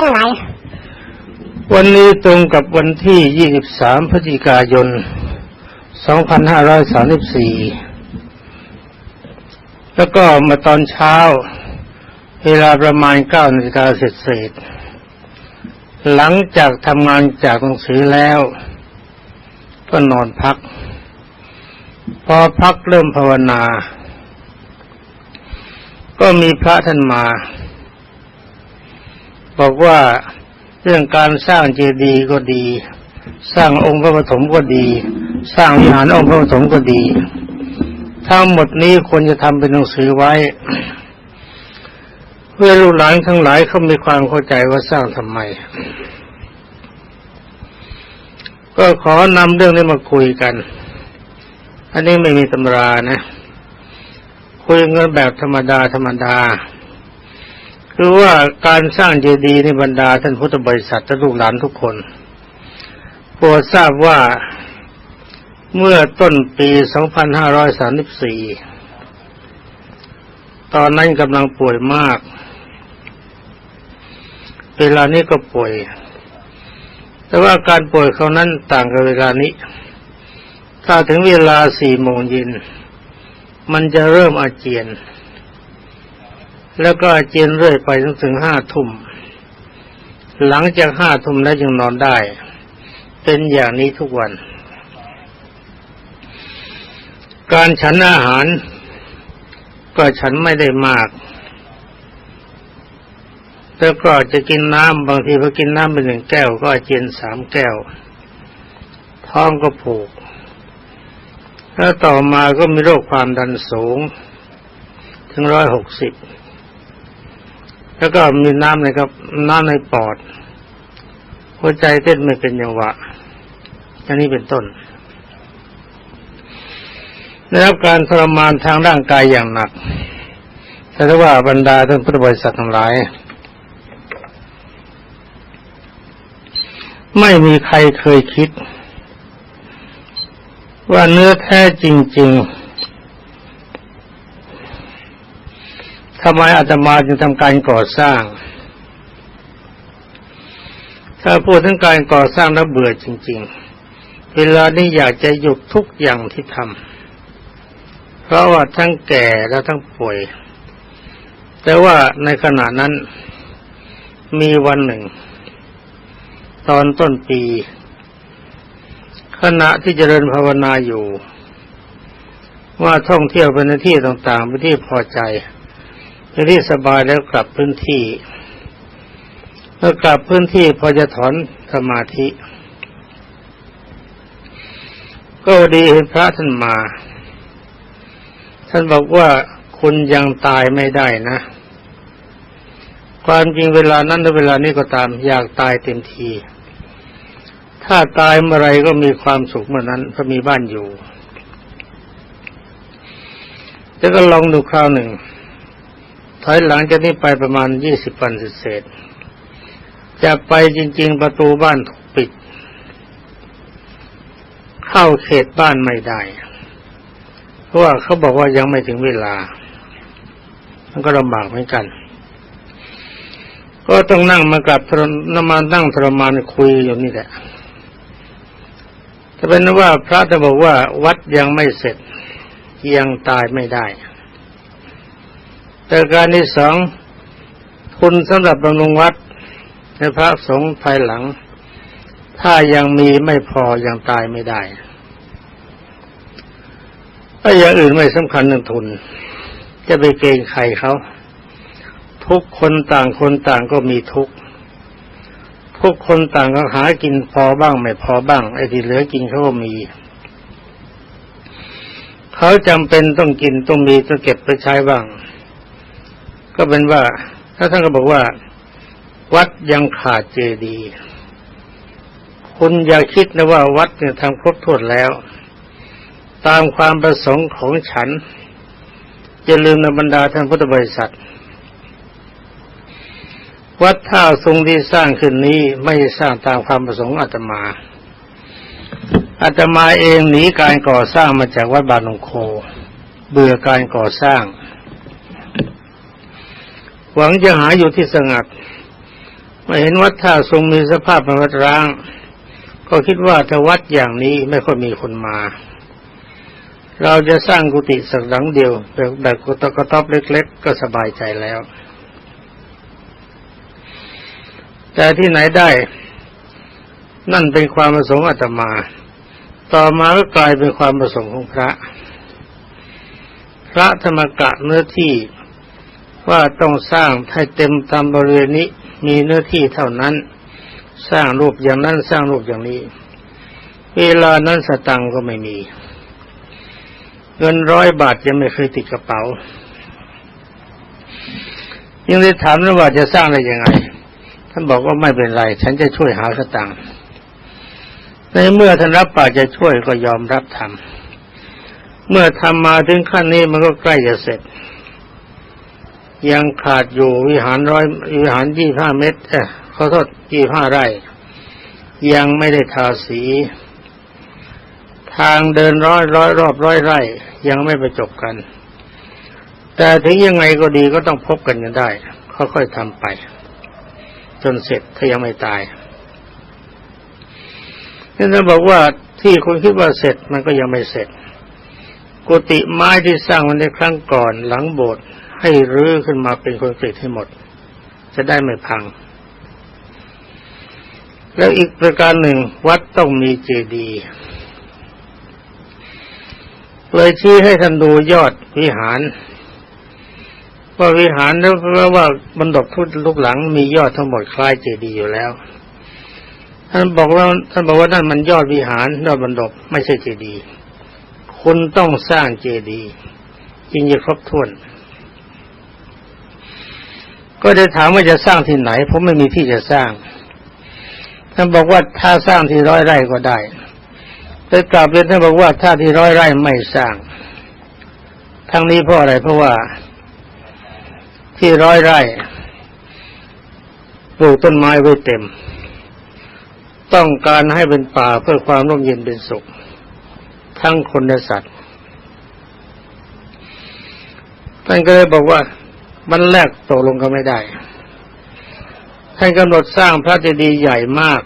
ทั้งหลายวันนี้ตรงกับวันที่ 23 พฤศจิกายน 2534 แล้วก็มาตอนเช้า เวลาประมาณ9นาฬิกาเศษๆหลังจากทำงานจากหนังสือแล้ว ก็นอนพัก พอพักเริ่มภาวนา ก็มีพระท่านมา บอกว่าเรื่องการสร้างเจดีย์ก็ดี สร้างองค์พระปฐมก็ดี สร้างวิหารองค์พระปฐมก็ดีทั้งหมดนี้ควรจะทำเป็นหนังสือไว้ เพื่อลูกหลานทั้งหลายเขามีความเข้าใจว่าสร้างทำไม ก็ขอนำเรื่องนี้มาคุยกัน อันนี้ไม่มีตำรานะ คุยกันแบบธรรมดาธรรมดา คือว่าการสร้างเจดีย์ในบรรดาท่านพุทธบริษัทและลูกหลานทุกคนโปรดทราบว่าเมื่อต้นปี 2534 ตอนนั้นกำลังป่วยมาก เวลานี้ก็ป่วย แต่ว่าการป่วยเขานั้นต่างกับเวลานี้ ถ้าถึงเวลาสี่โมงเย็น มันจะเริ่มอาเจียน แล้วก็อาเจียนเรื่อยไปจนถึงห้าทุ่ม หลังจากห้าทุ่มแล้วจึงนอนได้ เป็นอย่างนี้ทุกวัน การฉันอาหาร ก็ฉันไม่ได้มาก แล้วก็จะกินน้ำบางทีพอกินน้ำเป็นหนึ่งแก้ว ก็เจียนสามแก้ว ท้องก็ผูก แล้วต่อมาก็มีโรคความดันสูง ถึงร้อยหกสิบ แล้วก็มีน้ำในครับ น้ำในปอด หัวใจเต้นไม่เป็นย่างวะอันนี้เป็นต้นได้รับการทรมานทางร่างกายอย่างหนักแต่ถ้าว่าบรรดาท่านพุทธบริษัททั้งหลาย ไม่มีใครเคยคิด ว่าเนื้อแท้จริง ๆ ทำไมอาตมาจึงทำการก่อสร้าง ถ้าพูดถึงการก่อสร้างแล้วเบื่อจริง ๆ เวลานี้อยากจะหยุดทุกอย่างที่ทำเพราะว่าทั้งแก่และทั้งป่วย แต่ว่าในขณะนั้นมีวันหนึ่ง ตอนต้นปี ขณะที่เจริญภาวนาอยู่ ว่าท่องเที่ยวไปในที่ต่างๆไปที่พอใจ ไปที่สบายแล้วกลับพื้นที่เมื่อกลับพื้นที่พอจะถอนสมาธิ ก็ดีเห็นพระท่านมา ท่านบอกว่าคุณยังตายไม่ได้นะ ความจริงเวลานั้นและเวลานี้ก็ตามอยากตายเต็มที ถ้าตายเมื่อไรก็มีความสุขเมื่อนั้นเพราะมีบ้านอยู่ แล้วก็ลองดูคราวหนึ่ง ถอยหลังจากนี้ไปประมาณยี่สิบวันเศษจะไปจริง ๆ ประตูบ้านถูกปิด เข้าเขตบ้านไม่ได้ เพราะว่าเขาบอกว่ายังไม่ถึงเวลา มันก็ลำบากเหมือนกัน ก็ต้องนั่งมากับทรมานั่งทรมานคุยอยู่นี่แหละแต่เป็นว่าพระจะบอกว่าวัดยังไม่เสร็จยังตายไม่ได้ แต่การที่สองคุณสำหรับบำรุงวัดในพระสงฆ์ภายหลัง ถ้ายังมีไม่พอยังตายไม่ได้ถ้าอย่างอื่นไม่สำคัญเรื่องทุน จะไปเกณฑ์ใครเขาทุกคนต่างคนต่างก็มีทุกทุกคนต่างก็หากินพอบ้างไม่พอบ้าง ไอ้ที่เหลือกินเขาก็มี เขาจำเป็นต้องกินต้องมีต้องเก็บไปใช้บ้าง ก็เป็นว่า ถ้าท่านก็บอกว่า วัดยังขาดเจดีย์คุณอย่าคิดนะว่าวัดเนี่ยทำครบถ้วนแล้ว ตามความประสงค์ของฉันอย่าลืมในบรรดาท่านพุทธบริษัท วัดท่าทรงที่สร้างขึ้นนี้ไม่ได้สร้างตามความประสงค์อาตมาอาตมาเองหนีการก่อสร้างมาจากวัดบานงโค เบื่อการก่อสร้าง วังจะหาอยู่ที่สงัดเมื่อเห็นวัดท่าทรงมีสภาพเป็นวัดร้าง ก็คิดว่าถ้าวัดอย่างนี้ไม่ค่อยมีคนมา เราจะสร้างกุฏิสักหลังเดียวแบบแบบกุฏกระต๊อบเล็ก ๆ ก็สบายใจแล้ว แต่ที่ไหนได้ นั่นเป็นความประสงค์อาตมา ต่อมาก็กลายเป็นความประสงค์ของพระ พระธรรมกะเนื้อที่ ว่าต้องสร้างให้เต็มตามบริเวณนี้มีเนื้อที่เท่านั้น สร้างรูปอย่างนั้นสร้างรูปอย่างนี้ เวลานั้นสตังก็ไม่มี เงินร้อยบาทยังไม่เคยติดกระเป๋า ยังได้ถามว่าจะสร้างอะไรยังไง ท่านบอกว่าไม่เป็นไร ฉันจะช่วยหาสตังในเมื่อท่านรับปากจะช่วยก็ยอมรับทำเมื่อทำมาถึงขั้นนี้มันก็ใกล้จะเสร็จ ยังขาดอยู่วิหารร้อยวิหารยี่ห้าเมตรเออขอโทษยี่ห้าไร่ ยังไม่ได้ทาสี ทางเดินร้อยร้อยรอบร้อยไร่ ยังไม่ไปจบกัน แต่ถึงยังไงก็ดีก็ต้องพบกันกันได้ค่อยๆทำไป จนเสร็จถ้ายังไม่ตายนี่ท่านบอกว่าที่คุณคิดว่าเสร็จมันก็ยังไม่เสร็จ กุฏิไม้ที่สร้างวันในครั้งก่อนหลังโบสถ์ ให้รื้อขึ้นมาเป็นคอนกรีตให้หมด จะได้ไม่พัง แล้วอีกประการหนึ่งวัดต้องมีเจดีย์เลยชี้ให้ท่านดูยอดวิหาร ว่าวิหารแล้วว่าบรรดบทุกลูกหลังมียอดทั้งหมดคล้ายเจดีย์อยู่แล้ว ท่านบอกว่าท่านบอกว่านั่นมันยอดวิหารยอดบรรดบไม่ใช่เจดีย์คุณต้องสร้างเจดีย์จึงจะครบถ้วน ก็ได้ถามว่าจะสร้างที่ไหน ผมไม่มีที่จะสร้าง ท่านบอกว่าถ้าสร้างที่ร้อยไร่ก็ได้แต่กลับเรียนท่านบอกว่าถ้าที่ร้อยไร่ไม่สร้าง ทั้งนี้เพราะอะไรเพราะว่าที่ร้อยไร่ปลูกต้นไม้ไว้เต็ม ต้องการให้เป็นป่าเพื่อความร่มเย็นเป็นสุข ทั้งคนและสัตว์ท่านก็เลยบอกว่า มันแรกตกลงกันไม่ได้ ท่านกำหนดสร้างพระเจดีย์ใหญ่มาก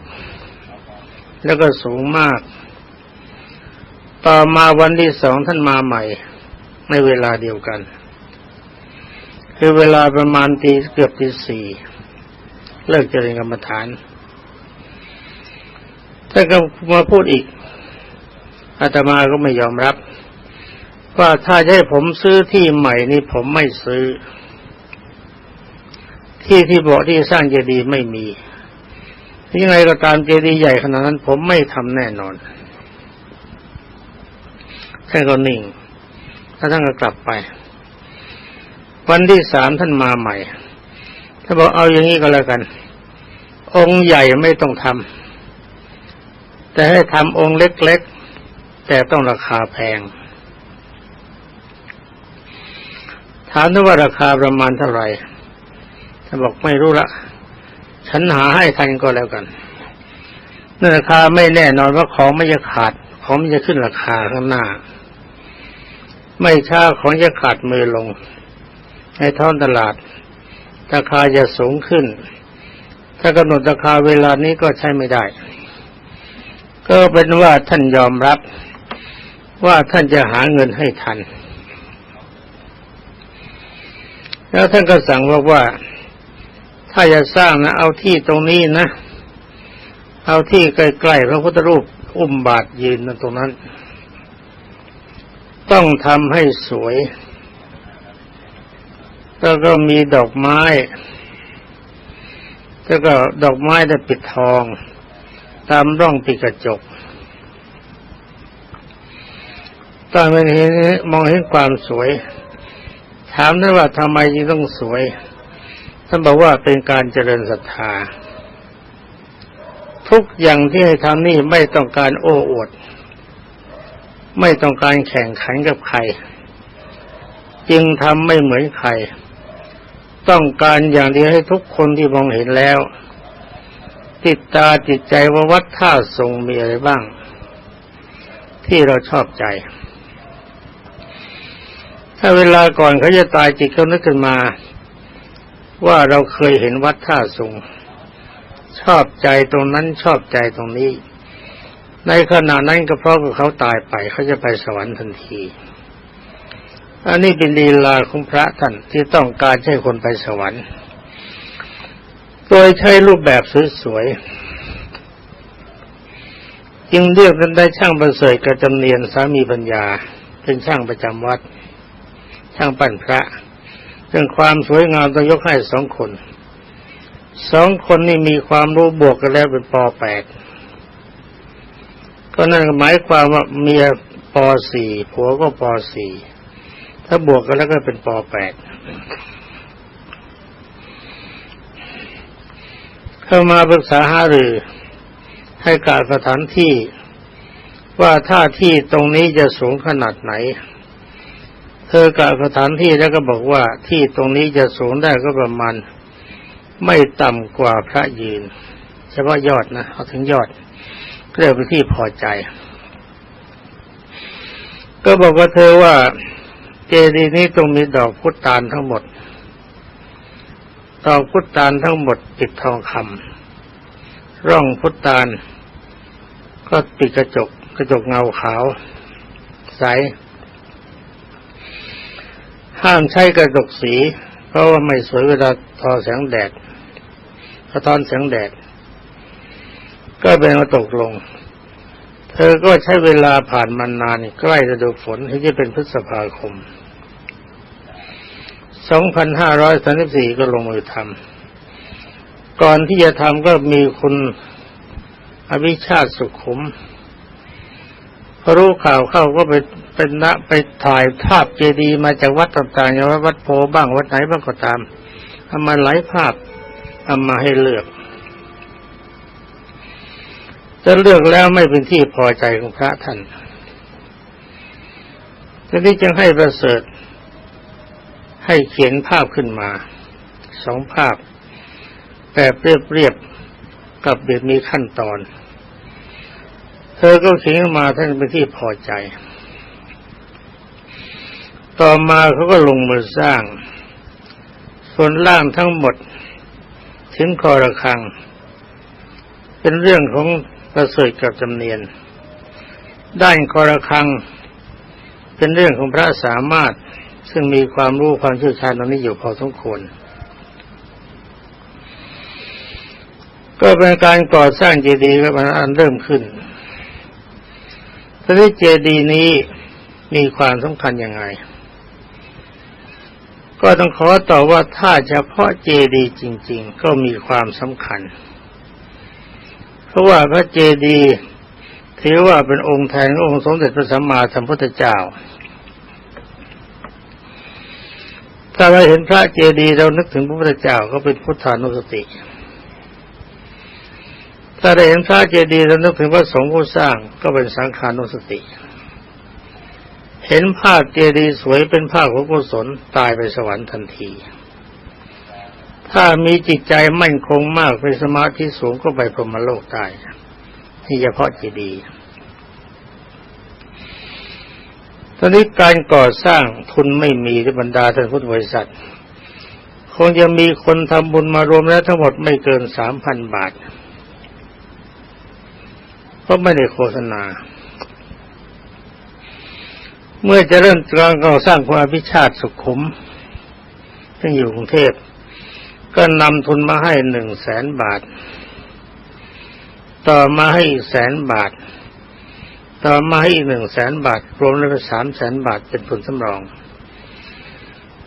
แล้วก็สูงมาก ต่อมาวันที่สองท่านมาใหม่ ในเวลาเดียวกัน คือเวลาประมาณตีเกือบตีสี่เลิกเจริญกรรมฐานท่านก็มาพูดอีกอาตมาก็ไม่ยอมรับ ว่าถ้าให้ผมซื้อที่ใหม่นี่ผมไม่ซื้อ ที่ที่บอกที่สร้างเจดีย์ไม่มียังไงก็ตามเจดีย์ใหญ่ขนาดนั้น ผมไม่ทำแน่นอนท่านก็นิ่งถ้าท่านก็กลับไป วันที่สามท่านมาใหม่ถ้าบอกเอาอย่างนี้ก็แล้วกัน องค์ใหญ่ไม่ต้องทำแต่ให้ทำองค์เล็กๆ แต่ต้องราคาแพงถามว่าราคาประมาณเท่าไหร่ บอกไม่รู้ละฉันหาให้ทันก็แล้วกันนั่นราคาไม่แน่นอนว่าของไม่จะขาด ของมันจะขึ้นราคาข้างหน้า ไม่ช้าของจะขาดมือลง ในท้องตลาด ราคาจะสูงขึ้น ถ้ากำหนดราคาเวลานี้ก็ใช้ไม่ได้ ก็เป็นว่าท่านยอมรับว่าท่านจะหาเงินให้ทัน แล้วท่านก็สั่งบอกว่า ถ้าจะสร้างนะ เอาที่ตรงนี้นะ เอาที่ใกล้ๆพระพุทธรูปอุ้มบาทยืนตรงนั้น ต้องทำให้สวย แล้วก็มีดอกไม้ แล้วก็ดอกไม้ได้ปิดทอง ตามร่องปิดกระจกตอนมันเห็นมองเห็นความสวย ถามได้ว่าทำไมจึงต้องสวยานบอกว่าเป็นการเจริญศรัทธา ทุกอย่างที่ให้ทำนี่ไม่ต้องการโอ้อวด ไม่ต้องการแข่งขันกับใคร จึงทำไม่เหมือนใคร ต้องการอย่างเดียวให้ทุกคนที่มองเห็นแล้ว ติดตาติดใจว่าวัดท่าทรงมีอะไรบ้าง ที่เราชอบใจถ้าเวลาก่อนเขาจะตายจิตเขานึกขึ้นมา ว่าเราเคยเห็นวัดท่าทรงชอบใจตรงนั้นชอบใจตรงนี้ ในขณะนั้นก็เพราะเขาตายไปเขาจะไปสวรรค์ทันที อันนี้เป็นลีลาของพระท่านที่ต้องการให้คนไปสวรรค์ โดยใช้รูปแบบสวยๆจึงเรียกกันได้ช่างประเสริฐกระจำเนียนสามีปัญญา เป็นช่างประจำวัด ช่างปั้นพระ รื่องความสวยงามต้องยกให้สองคน สองคนนี่มีความรู้บวกกันแล้วเป็นปแปดก็นั่นหมายความว่าเมียปสี่ผัวก็ปสี่ถ้าบวกกันแล้วก็เป็นปแปดเข้ามาปรึกษาหารือให้การสถานที่ว่าถ้าที่ตรงนี้จะสูงขนาดไหน ธอกะสถานที่แล้วก็บอกว่าที่ตรงนี้จะสูงได้ก็ประมาณไม่ต่ำกว่าพระยืน เฉพาะยอดนะเอาถึงยอดเรียกเป็นที่พอใจ ก็บอกว่าเธอว่าเจดีย์นี้ต้องมีดอกพุตานทั้งหมด ดอกพุตานทั้งหมดปิดทองคำร่องพุตาน ก็ปิดกระจกกระจกเงาขาว ใส ห้ามใช้กระจกสี เพราะว่าไม่สวยเวลาทอแสงแดดสะท้อนแสงแดด ก็เป็นมาตกลง เธอก็ใช้เวลาผ่านมานานใกล้ฤดูฝนที่จะเป็นพฤษภาคม 2534 ก็ลงมือทำ ก่อนที่จะทำก็มีคุณอภิชาติสุขุม รู้ข่าวเข้าก็ไปเป็นนะไปถ่ายภาพเจดีย์มาจากวัดต่างๆอย่างวัดโพบ้างวัดไหนบ้างก็ตามเอามาหลายภาพเอามาให้เลือกจะเลือกแล้วไม่เป็นที่พอใจของพระท่านทีนี้จึงให้ประเสริฐ ให้เขียนภาพขึ้นมาสองภาพ แบบเรียบๆกับแบบมีขั้นตอน เธอก็เขียนมาท่านเป็นที่พอใจ ต่อมาเขาก็ลงมือสร้าง ส่วนล่างทั้งหมด ถึงคอระคัง เป็นเรื่องของประเสริฐกับจำเนียน ด้านคอระคัง เป็นเรื่องของพระสามารถซึ่งมีความรู้ความเชี่ยวชาญตรงนี้อยู่พอสมควร ก็เป็นการก่อสร้างเจดีย์ก็มันอันเริ่มขึ้น ทีนี้เจดีย์นี้มีความสำคัญยังไง ก็ต้องขอตอบว่าถ้าเฉพาะเจดีย์จริง ๆ ก็มีความสำคัญ เพราะว่าพระเจดีย์ถือว่าเป็นองค์แทนองค์สมเด็จพระสัมมาสัมพุทธเจ้า ถ้าเราเห็นพระเจดีย์เรานึกถึงพระพุทธเจ้าก็เป็นพุทธานุสติ ถ้าได้เห็นพระเจดีย์เรานึกถึงพระสงฆ์ผู้สร้างก็เป็นสังขานุสติ เห็นภาพเจดีย์สวยเป็นภาพของกุศลตายไปสวรรค์ทันที ถ้ามีจิตใจมั่นคงมากเป็นสมาธิสูงก็ไปพรหมโลกได้นี่เฉพาะเจดีย์ตอนนี้การก่อสร้างทุนไม่มีที่บรรดาท่านพุทธบริษัท คงจะมีคนทำบุญมารวมแล้วทั้งหมดไม่เกินสามพันบาท เพราะไม่ได้โฆษณา เมื่อจะเริ่มการก่อสร้างคุณอภิชาติสุขุม ซึ่งอยู่กรุงเทพก็นำทุนมาให้หนึ่งแสนบาท ต่อมาให้อีกแสนบาท ต่อมาให้อีกหนึ่งแสนบาท รวมแล้วเป็นสามแสนบาทเป็นทุนสำรอง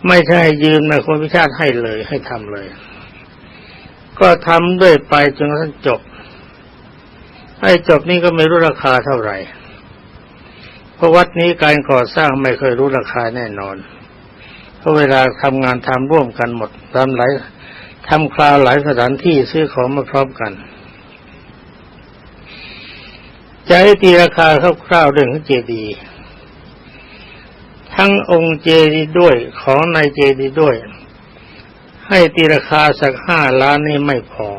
ไม่ใช่ยืมนะคนพิชาติให้เลยให้ทำเลย ก็ทำด้วยไปจนกระทั่งจบ ให้จบนี่ก็ไม่รู้ราคาเท่าไหร่ เพราะวัดนี้การก่อสร้างไม่เคยรู้ราคาแน่นอน เพราะเวลาทำงานทำร่วมกันหมดทำหลายทำคราวหลายสถานที่ซื้อของมาพร้อมกันจะให้ตีราคาคร่าวๆเรื่องของเจดีย์ทั้งองค์เจดีย์ด้วยของในเจดีย์ด้วย ให้ตีราคาสักห้าล้านนี่ไม่พอ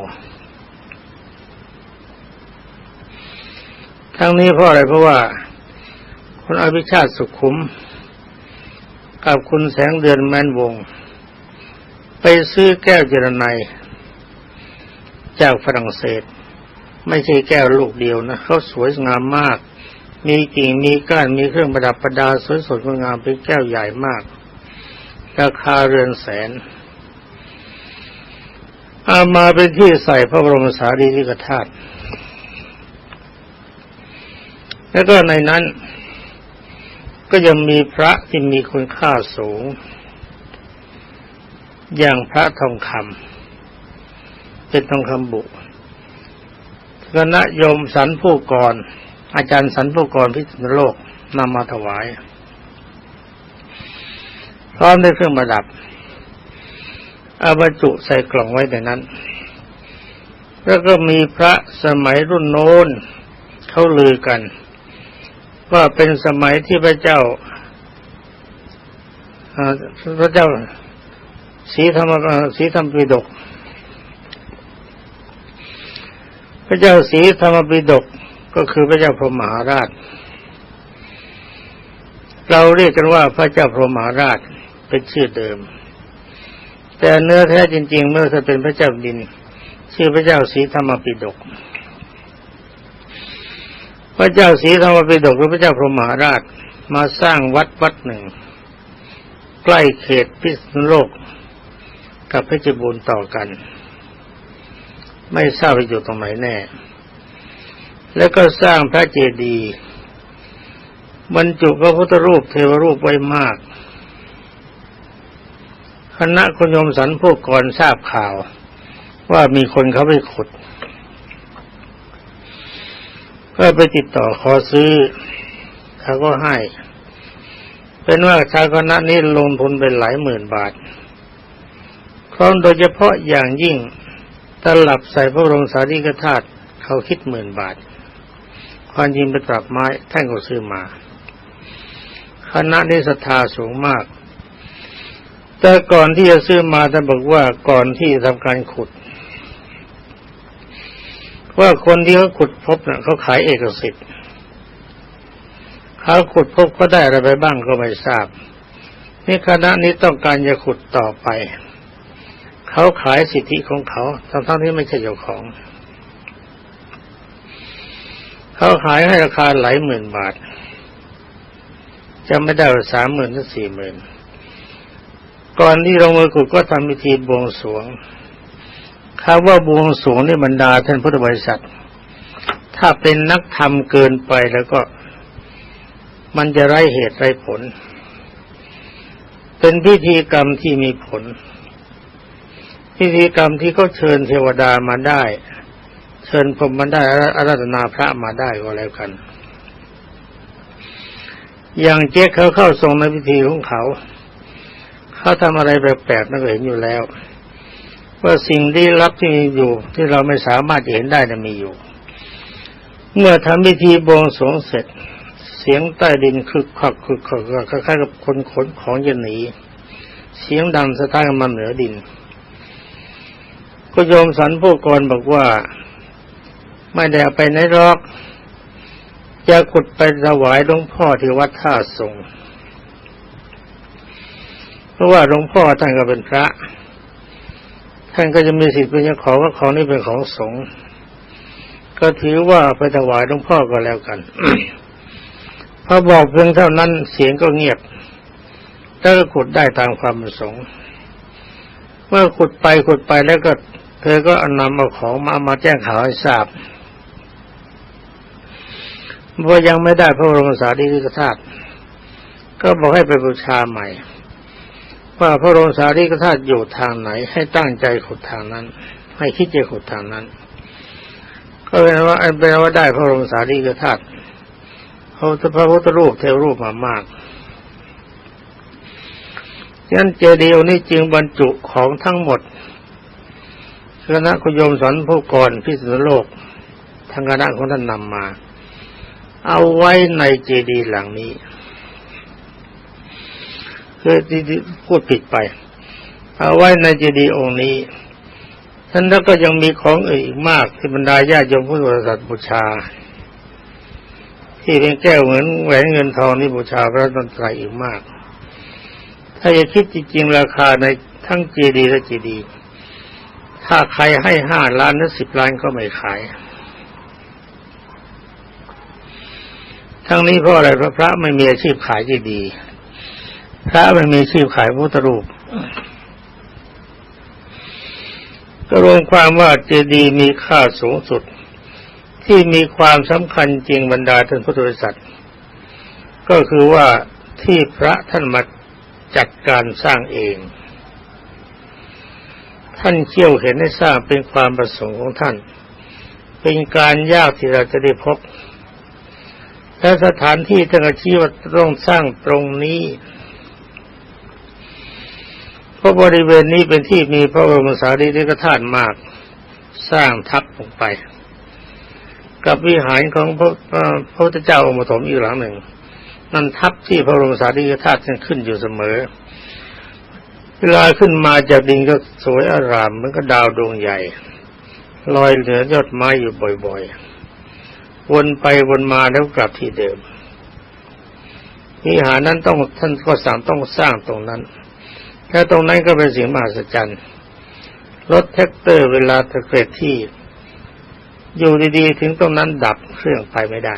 ทั้งนี้เพราะอะไรเพราะว่าคุณอภิชาติสุขุม กับคุณแสงเดือนแมนวง ไปซื้อแก้วเจรไนจากฝรั่งเศส ไม่ใช่แก้วลูกเดียวนะเขาสวยงามมาก มีกิ่งมีก้านมีเครื่องประดับประดาสวยสดงดงามเป็นแก้วใหญ่มาก ราคาเรือนแสนเอามาเป็นที่ใส่พระบรมสารีริกธาตุ แล้วก็ในนั้น ก็ยังมีพระที่มีคุณค่าสูง อย่างพระทองคำเป็นทองคำบุคณะโยมสันผู้กร อาจารย์สันผู้กรพิษณุโลกนำมาถวาย พร้อมด้วยเครื่องประดับเอาบรรจุใส่กล่องไว้ในนั้น แล้วก็มีพระสมัยรุ่นโน้นเขาลือกัน ว่าเป็นสมัยที่พระเจ้าพระเจ้าสีธรรมสีธรรมปิฎกพระเจ้าสีธรรมปิฎกก็คือพระเจ้าพรหมหาราช เราเรียกกันว่าพระเจ้าพรหมมหาราชเป็นชื่อเดิม แต่เนื้อแท้จริง ๆ เมื่อจะเป็นพระเจ้าดิน ชื่อพระเจ้าสีธรรมปิฎก พระเจ้าสีธรรมปิฎกหรือพระเจ้าพรหมหาราชมาสร้างวัดวัดหนึ่ง ใกล้เขตพิษณุโลก กับเพชรบูรณ์ต่อกัน ไม่ทราบไปอยู่ตรงไหนแน่ แล้วก็สร้างพระเจดีย์บรรจุพระพุทธรูปเทวรูปไว้มาก คณะคุณยมสันพวกก่อนทราบข่าว ว่ามีคนเขาไปขุด ก็ไปติดต่อขอซื้อเขาก็ให้ เป็นว่าชาวคณะนี้ลงทุนเป็นหลายหมื่นบาทพร้อมโดยเฉพาะอย่างยิ่งตลับใส่พระบรมสารีริกธาตุเขาคิดหมื่นบาท ความจริงเป็นตลับไม้ท่านก็ซื้อมา คณะนี้ศรัทธาสูงมาก แต่ก่อนที่จะซื้อมาท่านบอกว่าก่อนที่ทำการขุด ว่าคนที่เขาขุดพบเนะ่ะเขาขายเอกสิทธิ์เขาขุดพบก็ได้อะไรไปบ้างก็ไม่ทราบ นี่คณะนี้ต้องการจะขุดต่อไป เขาขายสิทธิของเขาทั้งทั้งที่ไม่ใช่เจ้าของ เขาขายให้ราคาหลายหมื่นบาทจะไม่ได้สามหมื่นถึงสี่หมื่นก่อนที่ลงมือขุดก็ทำพิธีบวงสรวง คำว่าบวงสรวงนี่บรรดาท่านพุทธบริษัท ถ้าเป็นนักธรรมเกินไปแล้วก็ มันจะไร้เหตุไร้ผล เป็นพิธีกรรมที่มีผล พิธีกรรมที่เขาเชิญเทวดามาได้ เชิญพรหมมาได้อาราธนาพระมาได้ก็แล้วกัน อย่างเจ๊เขาเข้าทรงในพิธีของเขา เขาทำอะไรแปลกๆนั่นก็เห็นอยู่แล้ว ว่าสิ่งที่ลับที่มีอยู่ที่เราไม่สามารถเห็นได้นั้นมีอยู่ เมื่อทำพิธีบวงสรวงเสร็จ เสียงใต้ดินคึกคักคึกคักคล้ายๆกับคนขนของจะหนีเสียงดังสะท้านมาเหนือดิน ก็โยมสันผู้กรบอกว่า ไม่ได้เอาไปไหนหรอกจะขุดไปถวายหลวงพ่อที่วัดท่าสงเพราะว่าหลวงพ่อท่านก็เป็นพระ ท่านก็จะมีสิทธิ์เป็นเจ้าของว่าของนี้เป็นของสงฆ์ก็ถือว่าไปถวายหลวงพ่อก็แล้วกันพอบอกเพียงเท่านั้นเสียงก็เงียบแล้วก็ขุดได้ตามความประสงค์เมื่อขุดไปขุดไปแล้วก็เธอก็นำเอาของมามาแจ้งข่าวให้ทราบว่ายังไม่ได้พระบรมสารีริกธาตุก็บอกให้ไปบูชาใหม่ ว่าพระบรมสารีกธาตุอยู่ทางไหน ให้ตั้งใจขุดทางนั้น ให้คิดจะขุดทางนั้น ก็เป็นว่าเป็นว่าได้พระบรมสารีกธาตุเขาพระพุทธรูปเทวรูปมามากฉะนั้นเจดีย์นี้จึงบรรจุของทั้งหมดคณะคุยมสอนผู้ก่อนพิษณุโลกทางคณะของท่านนำมา เอาไว้ในเจดีย์หลังนี้ คือที่พูดผิดไป เอาไว้ในเจดีย์องค์นี้ท่านแล้วก็ยังมีของอื่นอีกมากที่บรรดาญาติโยมพุทธบริษัทบูชา ที่เป็นแก้วเหมือนแหวนเงินทองนี่บูชาพระตนตรัยอีกมาก ถ้าจะคิดจริงๆราคาในทั้งเจดีย์และเจดีย์ถ้าใครให้ห้าล้านหรือสิบล้านก็ไม่ขาย ทั้งนี้เพราะอะไรพระพระไม่มีอาชีพขายที่ดีย์ พระไม่มีชีพขายพุทธรูปก็รวมความว่าเจดีย์มีค่าสูงสุด ที่มีความสำคัญจริงบรรดาท่านพุทธบริษัทก็คือว่าที่พระท่านมาจัดการสร้างเอง ท่านเชี่ยวเห็นให้สร้างเป็นความประสงค์ของท่าน เป็นการยากที่เราจะได้พบ และสถานที่ท่านชี้ว่าต้องสร้างตรงนี้ เพราะบริเวณนี้เป็นที่มีพระบรมสารีริกธาตุมาก สร้างทับลงไป กับวิหารของพระพระพุทธเจ้าองค์ปฐมอีกหลังหนึ่ง นั่นทับที่พระบรมสารีริกธาตุท่ขึ้นอยู่เสมอ เวลาขึ้นมาจากดินก็สวยอารามเหมือนกับดาวดวงใหญ่ ลอยเหนือยอดไม้อยู่บ่อยๆ วนไปวนมาแล้วกลับที่เดิมวิหารนั้นต้องท่านก็สั่งต้องสร้างตรงนั้น แค่ตรงนั้นก็เป็นสิ่งมหัศจรรย์รถแท็กเตอร์เวลาตะเกียบที่ อยู่ดีๆ ถึงตรงนั้นดับเครื่องไปไม่ได้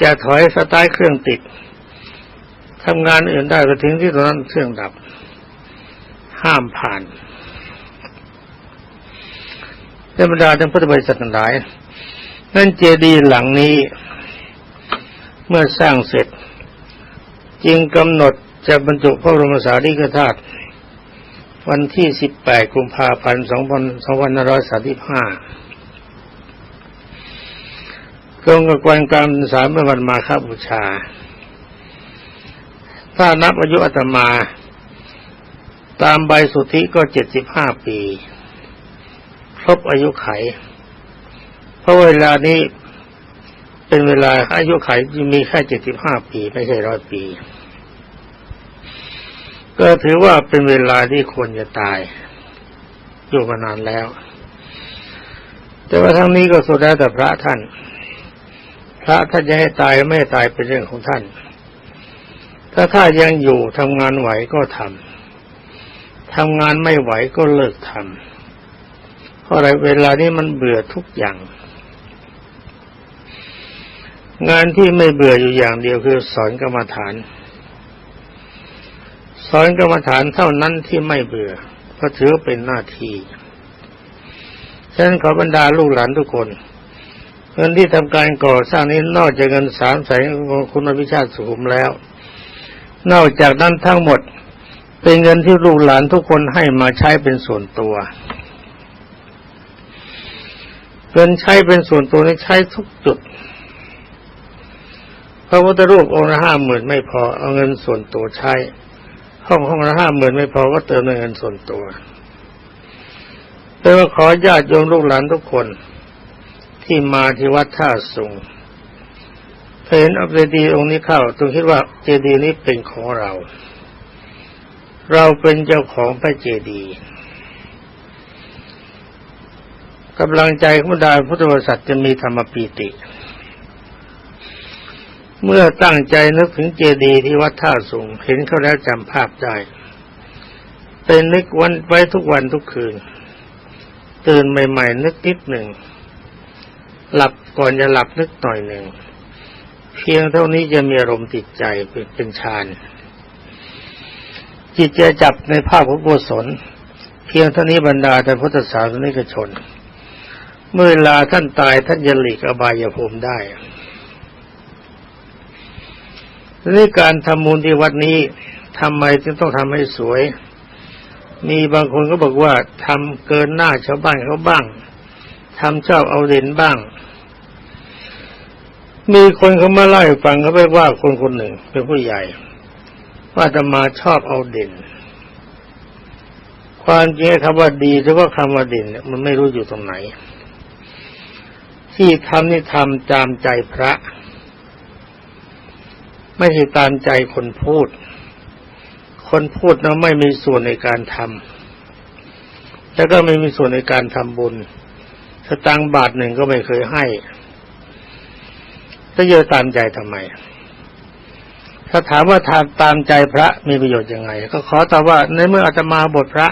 จะถอยสตาร์ทเครื่องติดทำงานอื่นได้ก็ถึงที่ตรงนั้นเครื่องดับ ห้ามผ่านธรรมดาท่านพุทธบริษัททั้งหลาย นั่นเจดีย์หลังนี้ เมื่อสร้างเสร็จ จึงกำหนด จะบรรจุพระบรมสารีริกธาตุวันที่ 18 กุมภาพันธ์2535ตรงกับวันกลางสามวันมาฆบูชา ถ้านับอายุอาตมา ตามใบสุทธิก็ 75 ปี ครบอายุไข เพราะเวลานี้เป็นเวลาอายุไขมีแค่ 75 ปี ไม่ใช่ร้อยปี ก็ถือว่าเป็นเวลาที่ควรจะตาย อยู่มานานแล้ว แต่ว่าทั้งนี้ก็สุดแล้วแต่พระท่าน พระท่านจะให้ตายไม่ตายเป็นเรื่องของท่าน ถ้าถ้านยังอยู่ทำงานไหวก็ทำทำงานไม่ไหวก็เลิกทำเพราะอะไรเวลานี้มันเบื่อทุกอย่างงานที่ไม่เบื่ออยู่อย่างเดียวคือสอนกรรมฐาน สอนกรรมฐานเท่านั้นที่ไม่เบื่อเพราะถือเป็นหน้าที่ฉะนั้นขอบรรดาลูกหลานทุกคนเงินที่ทำการก่อสร้างนี้นอกจากเงินสามแสนของคุณอภิชาติสุขุมแล้ว นอกจากนั้นทั้งหมด เป็นเงินที่ลูกหลานทุกคนให้มาใช้เป็นส่วนตัว เงินใช้เป็นส่วนตัวนี้ใช้ทุกจุดพระพุทธรูปองค์ละห้าหมื่นไม่พอเอาเงินส่วนตัวใช้ ห้องห้องละห้าหมื่นไม่พอก็เติมเงินส่วนตัวแต่ว่าขอญาติโยมลูกหลานทุกคน ที่มาที่วัดท่าสุงเห็นอัปเดดีองค์นี้เข้าต้องคิดว่าเจดีย์นี้เป็นของเรา เราเป็นเจ้าของพระเจดีย์กำลังใจของบรรดาพุทธบริษัทจะมีธรรมปีติ เมื่อตั้งใจนึกถึงเจดีย์ที่วัดท่าสุงเห็นเขาแล้วจำภาพได้เป็นนึกวันไว้ทุกวันทุกคืน ตื่นใหม่ ๆ นึกนิดหนึ่ง หลับก่อนจะหลับนึกหน่อยหนึ่ง เพียงเท่านี้จะมีอารมณ์ติดใจเป็นเป็นฌานจิตจะจับในภาพของกุศลเพียงเท่านี้บรรดาแต่พุทธศาสนิกชน เมื่อเวลาท่านตายท่านจะหลีกอบายภูมิได้ นี่การทำมูลที่วัดนี้ทำไมจึงต้องทำให้สวย มีบางคนก็บอกว่าทำเกินหน้าชาวบ้านเขาบ้างทำชอบเอาเด่นบ้าง มีคนเขามาเล่าให้ฟังเขาไปว่าคนคนหนึ่งเป็นผู้ใหญ่ ว่าจะมาชอบเอาเด่น ความจริงคำว่าดีหรือว่าคำว่าเด่นเนี่ยมันไม่รู้อยู่ตรงไหน ที่ทำนี่ทำตามใจพระ ไม่ใช่ตามใจคนพูด คนพูดนะไม่มีส่วนในการทำแล้วก็ไม่มีส่วนในการทำบุญสตังบาทหนึ่งก็ไม่เคยให้จะเยอะตามใจทำไม ถ้าถามว่าทำตามใจพระมีประโยชน์ยังไง ก็ขอตอบว่าในเมื่ออาตมาบทพระ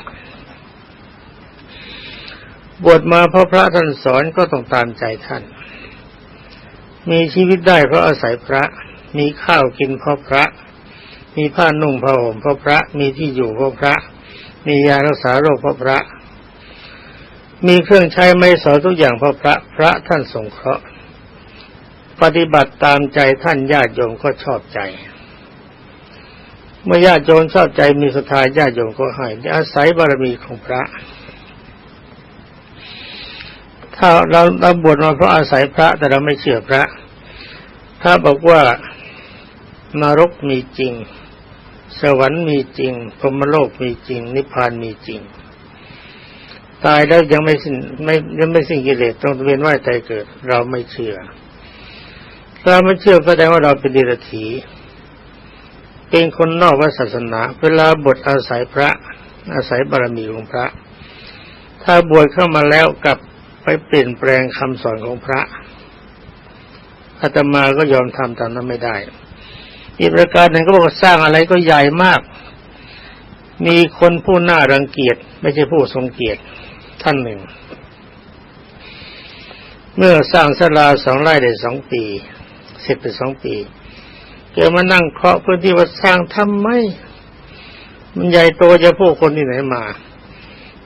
บวชมาเพราะพระท่านสอนก็ต้องตามใจท่าน มีชีวิตได้เพราะอาศัยพระ มีข้าวกินเพราะพระ มีผ้านุ่งผ้าห่มเพราะพระ มีที่อยู่เพราะพระ มียารักษาโรคเพราะพระ มีเครื่องใช้ไม่สอยทุกอย่างเพราะพระ พระท่านสงเคราะห์ ปฏิบัติตามใจท่านญาติโยมก็ชอบใจ เมื่อญาติโยมชอบใจมีศรัทธาญาติโยมก็ให้อาศัยบารมีของพระถ้าเราเราบวชมาเพราะอาศัยพระแต่เราไม่เชื่อพระถ้าบอกว่า นรกมีจริง สวรรค์มีจริงพรหมโลกมีจริง นิพพานมีจริง ตายแล้วยังไม่สิ้นไม่ยังไม่สิ้นกิเลสต้องเวียนว่ายตายเกิด เราไม่เชื่อเราไม่เชื่อก็แสดงว่าเราเป็นดิรถีเป็นคนนอกวัศาสนา เวลาบทอาศัยพระ อาศัยบารมีของพระ ถ้าบวชเข้ามาแล้วกลับไปเปลี่ยนแปลงคำสอนของพระอาตมาก็ยอมทำตามนั้นไม่ได้ อีกประการหนึ่งก็บอกว่าสร้างอะไรก็ใหญ่มาก มีคนผู้น่ารังเกียจไม่ใช่ผู้ทรงเกียรติท่านหนึ่ง เมื่อสร้างศาลาสองไร่ได้สองปีเสร็จไปสองปีแกมานั่งเคาะพื้นที่ว่าสร้างทำไม มันใหญ่โตจะพวกคนที่ไหนมา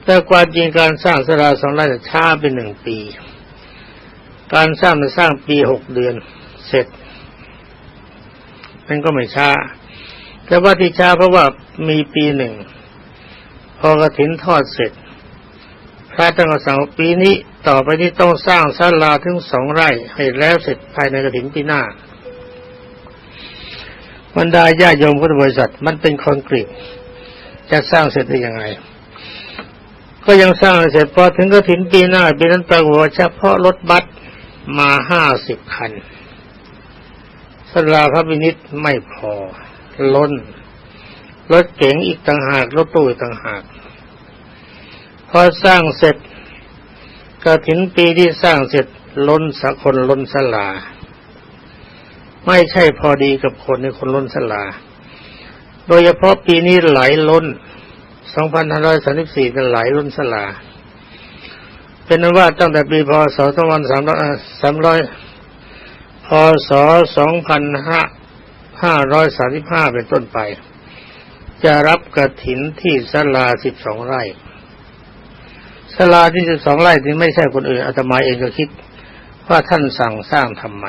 แต่ความจริงการสร้างศาลาสองไร่ช้าไปหนึ่งปี การสร้างมันสร้างปีหกเดือน เสร็จ มันก็ไม่ช้า แต่ว่าที่ช้าเพราะว่ามีปีหนึ่ง พอกระถินทอดเสร็จ พระตั้งสั่งปีนี้ต่อไปนี้ต้องสร้างศาลาถึงสองไร่ให้แล้วเสร็จภายในกระถินปีหน้าบรรดาญาโยมพุทธบริษัทมันเป็นคอนกรีตจะสร้างเสร็จได้ยังไง ก็ยังสร้างเสร็จพอถึงกระถินปีหน้าปีนั้นปรากฏว่าเฉพาะรถบัสมาห้าสิบคัน สลาพระวินิตไม่พอ ล้น รถเก๋งอีกต่างหาก รถตู้อีกต่างหาก พอสร้างเสร็จกระถินปีที่สร้างเสร็จล้นสักคนล้นสลา ไม่ใช่พอดีกับคนในคนล้นสลา โดยเฉพาะปีนี้ไหลล้น 2534เป็นไหลล้นสลา เป็นนั้นว่าตั้งแต่ปีพศ 2300 พศ 2535 เป็นต้นไป จะรับกระถินที่สลา 12 ไร่สลาที่ 12 ไร่นี่ไม่ใช่คนอื่นอาตมาเองก็คิด ว่าท่านสั่งสร้างทำไม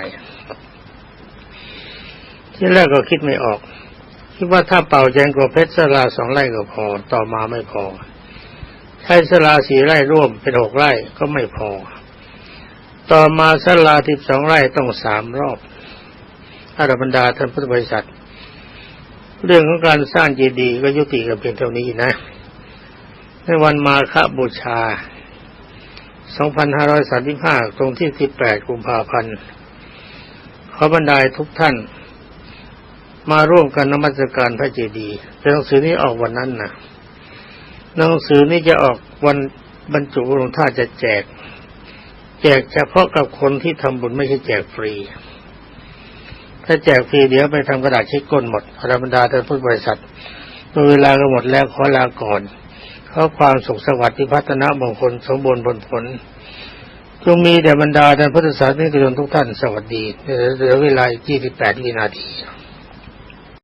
ที่แรกก็คิดไม่ออกคิดว่าถ้าเป่าแจงกว่าเพชรสลาสองไร่ก็พอ ต่อมาไม่พอ ใช้สลาสี่ไร่ร่วมเป็นหกไร่ก็ไม่พอ ต่อมาสลาที่สองไร่ต้องสามรอบอารบรรดาท่านพุทธบริษัท เรื่องของการสร้างเจดีย์ก็ยุติกันเพียงเท่านี้นะ ในวันมาฆบูชา 2535 ตรงที่ 18 กุมภาพันธ์ ขอบรรดาทุกท่าน มาร่วมกันนมัสการพระเจดีย์หนังสือนี้ออกวันนั้นนะหนังสือนี้จะออกวันบรรจุลงท่าจะแจก แจกเฉพาะกับคนที่ทำบุญไม่ใช่แจกฟรี ถ้าแจกฟรีเดี๋ยวไปทำกระดาษเช็คก้นหมดธรรมดาท่านพุทธบริษัทเมื่อเวลาก็หมดแล้วขอลาก่อนขอความสุขสวัสดิ์ที่พัฒนามงคลสมบูรณ์ผลผลจงมีแด่บรรดาท่านพุทธศาสนิกชนทุกท่านสวัสดีเหลือเวลา 28 วินาที